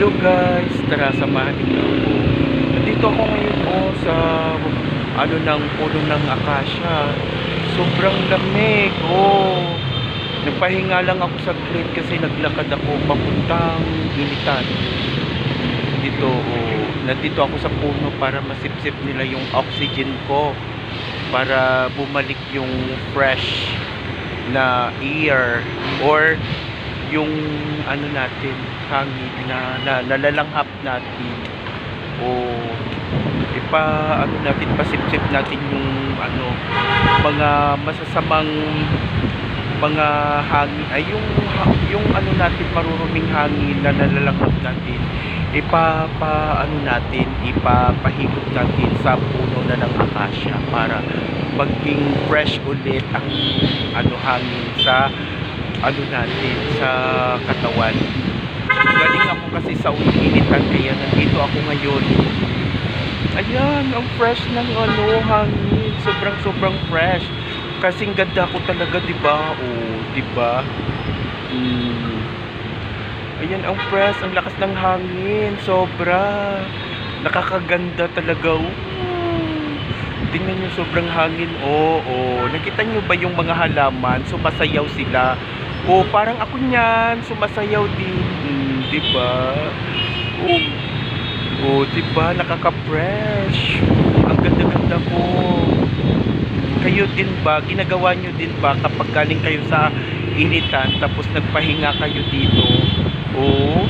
Hello guys, tara samahan niyo ako. Nandito ako ngayon oh, sa ano ng puno ng akasya. Sobrang lamig. Oh. Nagpahinga lang ako saglit kasi naglakad ako papuntang initan. Dito, oh. Nandito ako sa puno para masipsip nila yung oxygen ko. Para bumalik yung fresh na air or yung ano natin hangin na, na nalalanghap natin. O ipa ano natin pasipsip natin yung ano mga masasamang mga hangin. Ay yung yung ano natin maruruming hangin na nalalanghap natin ipapa ano natin ipapahigop natin sa puno na ng akasya para maging fresh ulit ang ano hangin sa ano natin sa katawan. Galing ako kasi sa uliinitan kaya nandito ako ngayon. Ayan ang fresh ng ano hangin. Sobrang sobrang fresh. Kasing ganda ko talaga di ba? Oh di ba? Mm. ayan ang fresh ang lakas ng hangin. Sobra. Nakakaganda talaga. Oh. tingnan nyo sobrang hangin. Oo oh, nakita nyo ba yung mga halaman? Sumasayaw sila oh parang ako niyan sumasayaw din mm, di ba? Oh oh di ba? Nakaka-fresh. Ang ganda-ganda ko. Kayo din ba? Ginagawa nyo din ba kapag galing kayo sa initan tapos nagpahinga kayo dito? Oh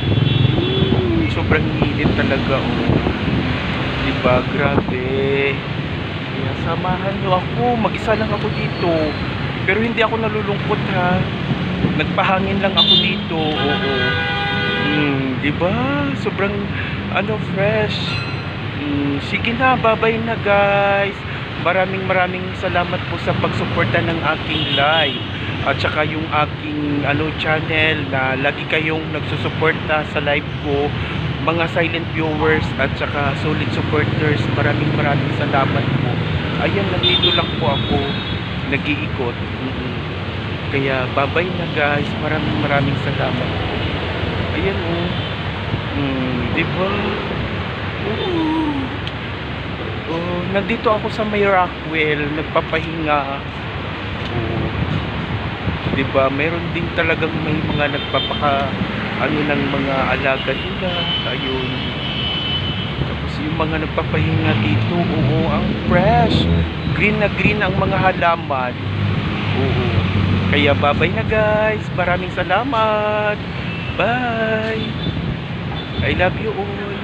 mm, sobrang init talaga oh. Di ba? Grabe. Kaya samahan nyo ako. Mag-isa lang ako dito. Pero hindi ako nalulungkot ha nagpahangin lang ako dito oo. Mm, di ba? Sobrang ano fresh. Mm, sige na bye na guys. Maraming maraming salamat po sa pagsuporta ng aking live. At saka yung aking ano channel na lagi kayong nagsusuporta sa live ko. Mga silent viewers at saka solid supporters maraming maraming salamat po. Ayan nandito lang po ako. Nag-iikot. Mm-mm. Kaya babay na guys maraming maraming salamat ayan oh mm, di ba Oo. Oh, nandito ako sa may Rockwell, nagpapahinga. Oh. 'Di ba? Meron din talagang may mga nagpapaka ano ng mga alaga nila. Ayun. Tapos yung mga nagpapahinga dito, oo, ang fresh. Green na green ang mga halaman. Oo. Kaya babay na guys. Maraming salamat. Bye. I love you all.